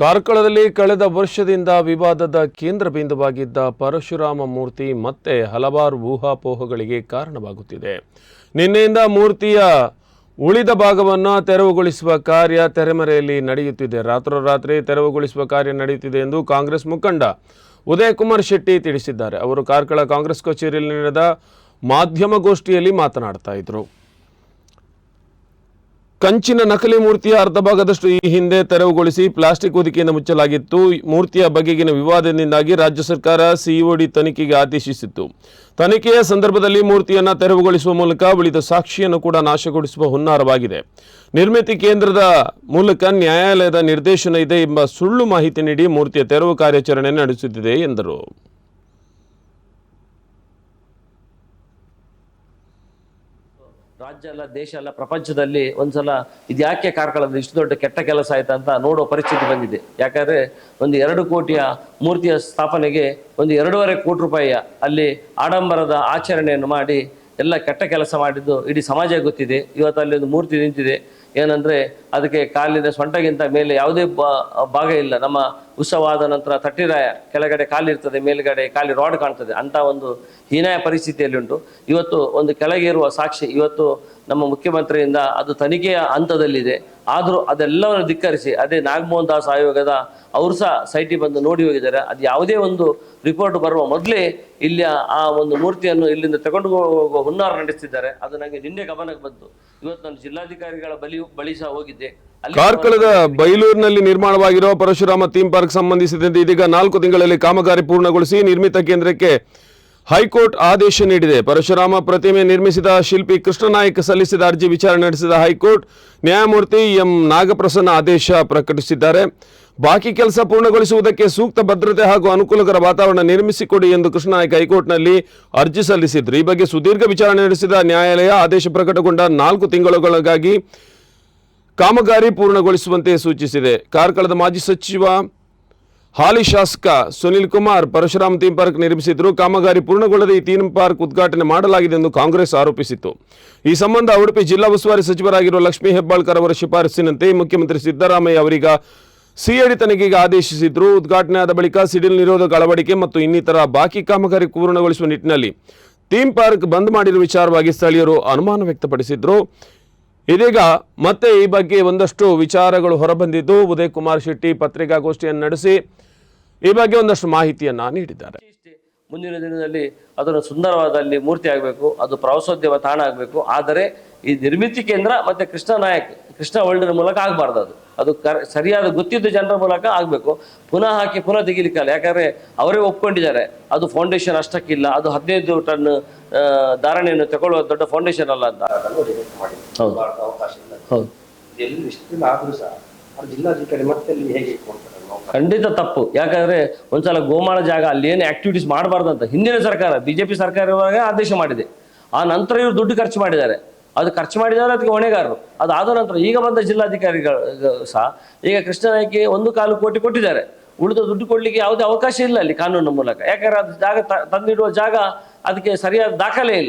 ಕಾರ್ಕಳದಲ್ಲಿ ಕಳೆದ ವರ್ಷದಿಂದ ವಿವಾದದ ಕೇಂದ್ರ ಬಿಂದುವಾಗಿದ್ದ ಪರಶುರಾಮ ಮೂರ್ತಿ ಮತ್ತೆ ಹಲವಾರು ಊಹಾಪೋಹಗಳಿಗೆ ಕಾರಣವಾಗುತ್ತಿದೆ. ನಿನ್ನೆಯಿಂದ ಮೂರ್ತಿಯ ಉಳಿದ ಭಾಗವನ್ನು ತೆರವುಗೊಳಿಸುವ ಕಾರ್ಯ ತೆರೆಮರೆಯಲ್ಲಿ ನಡೆಯುತ್ತಿದೆ. ರಾತ್ರೋರಾತ್ರಿ ತೆರವುಗೊಳಿಸುವ ಕಾರ್ಯ ನಡೆಯುತ್ತಿದೆ ಎಂದು ಕಾಂಗ್ರೆಸ್ ಮುಖಂಡ ಉದಯ್ ಕುಮಾರ್ ಶೆಟ್ಟಿ ತಿಳಿಸಿದ್ದಾರೆ. ಅವರು ಕಾರ್ಕಳ ಕಾಂಗ್ರೆಸ್ ಕಚೇರಿಯಲ್ಲಿ ನಡೆದ ಮಾಧ್ಯಮಗೋಷ್ಠಿಯಲ್ಲಿ ಮಾತನಾಡ್ತಾ ಇದ್ರು. ಕಂಚಿನ ನಕಲಿ ಮೂರ್ತಿಯ ಅರ್ಧ ಭಾಗದಷ್ಟು ಈ ಹಿಂದೆ ತೆರವುಗೊಳಿಸಿ ಪ್ಲಾಸ್ಟಿಕ್ ಹೊದಿಕೆಯಿಂದ ಮುಚ್ಚಲಾಗಿತ್ತು. ಮೂರ್ತಿಯ ಬಗೆಗಿನ ವಿವಾದದಿಂದಾಗಿ ರಾಜ್ಯ ಸರ್ಕಾರ ಸಿಇಒಡಿ ತನಿಖೆಗೆ ಆದೇಶಿಸಿತ್ತು. ತನಿಖೆಯ ಸಂದರ್ಭದಲ್ಲಿ ಮೂರ್ತಿಯನ್ನು ತೆರವುಗೊಳಿಸುವ ಮೂಲಕ ಉಳಿದ ಸಾಕ್ಷಿಯನ್ನು ಕೂಡ ನಾಶಗೊಳಿಸುವ ಹುನ್ನಾರವಾಗಿದೆ. ನಿರ್ಮಿತಿ ಕೇಂದ್ರದ ಮೂಲಕ ನ್ಯಾಯಾಲಯದ ನಿರ್ದೇಶನ ಇದೆ ಎಂಬ ಸುಳ್ಳು ಮಾಹಿತಿ ನೀಡಿ ಮೂರ್ತಿಯ ತೆರವು ಕಾರ್ಯಾಚರಣೆ ನಡೆಸುತ್ತಿದೆ ಎಂದರು. ರಾಜ್ಯ ಅಲ್ಲ, ದೇಶ ಅಲ್ಲ, ಪ್ರಪಂಚದಲ್ಲಿ ಒಂದ್ಸಲ ಇದು ಯಾಕೆ ಕಾರ್ಕಳದ ಇಷ್ಟು ದೊಡ್ಡ ಕೆಟ್ಟ ಕೆಲಸ ಆಯ್ತು ಅಂತ ನೋಡೋ ಪರಿಸ್ಥಿತಿ ಬಂದಿದೆ. ಯಾಕಂದ್ರೆ ಒಂದು ಎರಡು ಕೋಟಿಯ ಮೂರ್ತಿಯ ಸ್ಥಾಪನೆಗೆ ಒಂದು ಎರಡೂವರೆ ಕೋಟಿ ರೂಪಾಯಿಯ ಅಲ್ಲಿ ಆಡಂಬರದ ಆಚರಣೆಯನ್ನು ಮಾಡಿ ಎಲ್ಲ ಕೆಟ್ಟ ಕೆಲಸ ಮಾಡಿದ್ದು ಇಡೀ ಸಮಾಜ ಗೊತ್ತಿದೆ. ಇವತ್ತು ಅಲ್ಲಿ ಒಂದು ಮೂರ್ತಿ ನಿಂತಿದೆ. ಏನಂದ್ರೆ ಅದಕ್ಕೆ ಕಾಲಿನ ಸೊಂಟಗಿಂತ ಮೇಲೆ ಯಾವುದೇ ಭಾಗ ಇಲ್ಲ. ನಮ್ಮ ಉತ್ಸವ ಆದ ನಂತರ ತಟ್ಟಿರಾಯ ಕೆಳಗಡೆ ಕಾಲಿರ್ತದೆ, ಮೇಲುಗಡೆ ಕಾಲಿ ರಾಡ್ ಕಾಣ್ತದೆ. ಅಂತ ಒಂದು ಹೀನಾಯ ಪರಿಸ್ಥಿತಿಯಲ್ಲಿ ಉಂಟು ಇವತ್ತು ಒಂದು ಕೆಳಗೆ ಇರುವ ಸಾಕ್ಷಿ, ಇವತ್ತು ನಮ್ಮ ಮುಖ್ಯಮಂತ್ರಿಯಿಂದ ಅದು ತನಿಖೆಯ ಹಂತದಲ್ಲಿದೆ. ಆದರೂ ಅದೆಲ್ಲವನ್ನು ಧಿಕ್ಕರಿಸಿ, ಅದೇ ನಾಗಮೋಹನ್ ದಾಸ್ ಆಯೋಗದ, ಅವರು ಸಹ ಸೈಟಿಗೆ ಬಂದು ನೋಡಿ ಹೋಗಿದ್ದಾರೆ. ಅದು ಯಾವುದೇ ಒಂದು ರಿಪೋರ್ಟ್ ಬರುವ ಮೊದಲೇ ಇಲ್ಲಿ ಆ ಒಂದು ಮೂರ್ತಿಯನ್ನು ಇಲ್ಲಿಂದ ತಗೊಂಡು ಹೋಗುವ ಹುನ್ನಾರ ನಡೆಸ್ತಿದ್ದಾರೆ. ಅದು ನನಗೆ ನಿನ್ನೆ ಗಮನಕ್ಕೆ ಬಂತು. ಇವತ್ತು ನಾನು ಜಿಲ್ಲಾಧಿಕಾರಿಗಳ ಬಳಿ ಬಳಿ ಸಹ ಹೋಗಿದ್ದೆ. ಕಾರ್ಕಳದ ಬೈಲೂರಿನಲ್ಲಿ ನಿರ್ಮಾಣವಾಗಿರುವ ಪರಶುರಾಮ ಥೀಮ್ ಪಾರ್ಕ್ ಸಂಬಂಧಿಸಿದಂತೆ ಇದೀಗ ನಾಲ್ಕು ತಿಂಗಳಲ್ಲಿ ಕಾಮಗಾರಿ ಪೂರ್ಣಗೊಳಿಸಿ ನಿರ್ಮಿತ ಕೇಂದ್ರಕ್ಕೆ ಹೈಕೋರ್ಟ್ ಆದೇಶ ನೀಡಿದೆ. ಪರಶುರಾಮ ಪ್ರತಿಮೆ ನಿರ್ಮಿಸಿದ ಶಿಲ್ಪಿ ಕೃಷ್ಣನಾಯಕ್ ಸಲ್ಲಿಸಿದ ಅರ್ಜಿ ವಿಚಾರಣೆ ನಡೆಸಿದ ಹೈಕೋರ್ಟ್ ನ್ಯಾಯಮೂರ್ತಿ ಎಂ ನಾಗಪ್ರಸನ್ನ ಆದೇಶ ಪ್ರಕಟಿಸಿದ್ದಾರೆ. ಬಾಕಿ ಕೆಲಸ ಪೂರ್ಣಗೊಳಿಸುವುದಕ್ಕೆ ಸೂಕ್ತ ಭದ್ರತೆ ಹಾಗೂ ಅನುಕೂಲಕರ ವಾತಾವರಣ ನಿರ್ಮಿಸಿಕೊಡಿ ಎಂದು ಕೃಷ್ಣನಾಯಕ್ ಹೈಕೋರ್ಟ್ನಲ್ಲಿ ಅರ್ಜಿ ಸಲ್ಲಿಸಿದ್ರು. ಈ ಬಗ್ಗೆ ಸುದೀರ್ಘ ವಿಚಾರಣೆ ನಡೆಸಿದ ನ್ಯಾಯಾಲಯ ಆದೇಶ ಪ್ರಕಟಗೊಂಡ ನಾಲ್ಕು ತಿಂಗಳುಗಳಿಗಾಗಿ ಕಾಮಗಾರಿ ಪೂರ್ಣಗೊಳಿಸುವಂತೆ ಸೂಚಿಸಿದೆ. ಕಾರ್ಕಳದ ಮಾಜಿ ಸಚಿವ ಹಾಲಿ ಶಾಸಕ ಸುನಿಲ್ ಕುಮಾರ್ ಪರಶುರಾಮ್ ಥೀಮ್ ಪಾರ್ಕ್ ನಿರ್ಮಿಸಿದ್ರು. ಕಾಮಗಾರಿ ಪೂರ್ಣಗೊಳ್ಳದೆ ಈ ಥೀಮ್ ಪಾರ್ಕ್ ಉದ್ಘಾಟನೆ ಮಾಡಲಾಗಿದೆ ಎಂದು ಕಾಂಗ್ರೆಸ್ ಆರೋಪಿಸಿತ್ತು. ಈ ಸಂಬಂಧ ಉಡುಪಿ ಜಿಲ್ಲಾ ಉಸ್ತುವಾರಿ ಸಚಿವರಾಗಿರುವ ಲಕ್ಷ್ಮೀ ಹೆಬ್ಬಾಳ್ಕರ್ ಅವರ ಶಿಫಾರಸ್ಸಿನಂತೆ ಮುಖ್ಯಮಂತ್ರಿ ಸಿದ್ದರಾಮಯ್ಯ ಅವರೀಗ ಸಿಐಡಿ ತನಿಖೆಗೆ ಆದೇಶಿಸಿದ್ರು. ಉದ್ಘಾಟನೆ ಆದ ಬಳಿಕ ಸಿಡಿಲ್ ನಿರೋಧಕ ಅಳವಡಿಕೆ ಮತ್ತು ಇನ್ನಿತರ ಬಾಕಿ ಕಾಮಗಾರಿ ಪೂರ್ಣಗೊಳಿಸುವ ನಿಟ್ಟಿನಲ್ಲಿ ಥೀಮ್ ಪಾರ್ಕ್ ಬಂದ್ ಮಾಡಿರುವ ವಿಚಾರವಾಗಿ ಸ್ಥಳೀಯರು ಅನುಮಾನ ವ್ಯಕ್ತಪಡಿಸಿದ್ರು. ಇದೀಗ ಮತ್ತೆ ಈ ಬಗ್ಗೆ ಒಂದಷ್ಟು ವಿಚಾರಗಳು ಹೊರಬಂದಿದ್ದು, ಉದಯ್ ಕುಮಾರ್ ಶೆಟ್ಟಿ ಪತ್ರಿಕಾಗೋಷ್ಠಿಯನ್ನು ನಡೆಸಿ ಈ ಬಗ್ಗೆ ಒಂದಷ್ಟು ಮಾಹಿತಿಯನ್ನು ನೀಡಿದ್ದಾರೆ. ಮುಂದಿನ ದಿನದಲ್ಲಿ ಅದನ್ನು ಸುಂದರವಾದ ಅಲ್ಲಿ ಮೂರ್ತಿ ಆಗಬೇಕು, ಅದು ಪ್ರವಾಸೋದ್ಯಮ ತಾಣ ಆಗಬೇಕು. ಆದರೆ ಈ ನಿರ್ಮಿತಿ ಕೇಂದ್ರ ಮತ್ತೆ ಕೃಷ್ಣ ನಾಯಕ್, ಕೃಷ್ಣ ವರ್ಲ್ಡ್ನ ಮೂಲಕ ಆಗಬಾರ್ದು ಅದು. ಅದು ಕರ್ ಸರಿಯಾದ ಗೊತ್ತಿದ್ದ ಜನರ ಮೂಲಕ ಆಗಬೇಕು. ಪುನಃ ಹಾಕಿ ಪುನಃ ತೆಗಿಲಿಕ್ಕಲ್ಲ. ಯಾಕಂದರೆ ಅವರೇ ಒಪ್ಕೊಂಡಿದ್ದಾರೆ. ಅದು ಫೌಂಡೇಶನ್ ಅಷ್ಟಕ್ಕಿಲ್ಲ. ಅದು ಹದಿನೈದು ಟನ್ ಧಾರಣೆಯನ್ನು ತಗೊಳ್ಳುವ ದೊಡ್ಡ ಫೌಂಡೇಶನ್ ಅಲ್ಲ ಅಂತ. ಹೌದು. ಹೌದು. ಖಂಡಿತ ತಪ್ಪು. ಯಾಕಂದ್ರೆ ಒಂದ್ಸಲ ಗೋಮಾಳ ಜಾಗ ಅಲ್ಲಿ ಏನು ಆಕ್ಟಿವಿಟೀಸ್ ಮಾಡಬಾರ್ದು ಅಂತ ಹಿಂದಿನ ಸರ್ಕಾರ ಬಿಜೆಪಿ ಸರ್ಕಾರ ಇರುವಾಗ ಆದೇಶ ಮಾಡಿದೆ. ಆ ನಂತರ ಇವರು ದುಡ್ಡು ಖರ್ಚು ಮಾಡಿದ್ದಾರೆ. ಅದು ಖರ್ಚು ಮಾಡಿದವರು ಅದಕ್ಕೆ ಹೊಣೆಗಾರರು. ಅದಾದ ನಂತರ ಈಗ ಬಂದ ಜಿಲ್ಲಾಧಿಕಾರಿಗಳು ಸಹ, ಈಗ ಕೃಷ್ಣನಾಯ್ಕೆ ಒಂದು ಕಾಲು ಕೋಟಿ ಕೊಟ್ಟಿದ್ದಾರೆ. ಉಳಿದ ದುಡ್ಡು ಕೊಡ್ಲಿಕ್ಕೆ ಯಾವುದೇ ಅವಕಾಶ ಇಲ್ಲ ಅಲ್ಲಿ ಕಾನೂನಿನ ಮೂಲಕ. ಯಾಕಂದ್ರೆ ಅದು ಜಾಗ ತಂದಿಡುವ ಜಾಗ ಅದಕ್ಕೆ ಸರಿಯಾದ ದಾಖಲೆ ಇಲ್ಲ.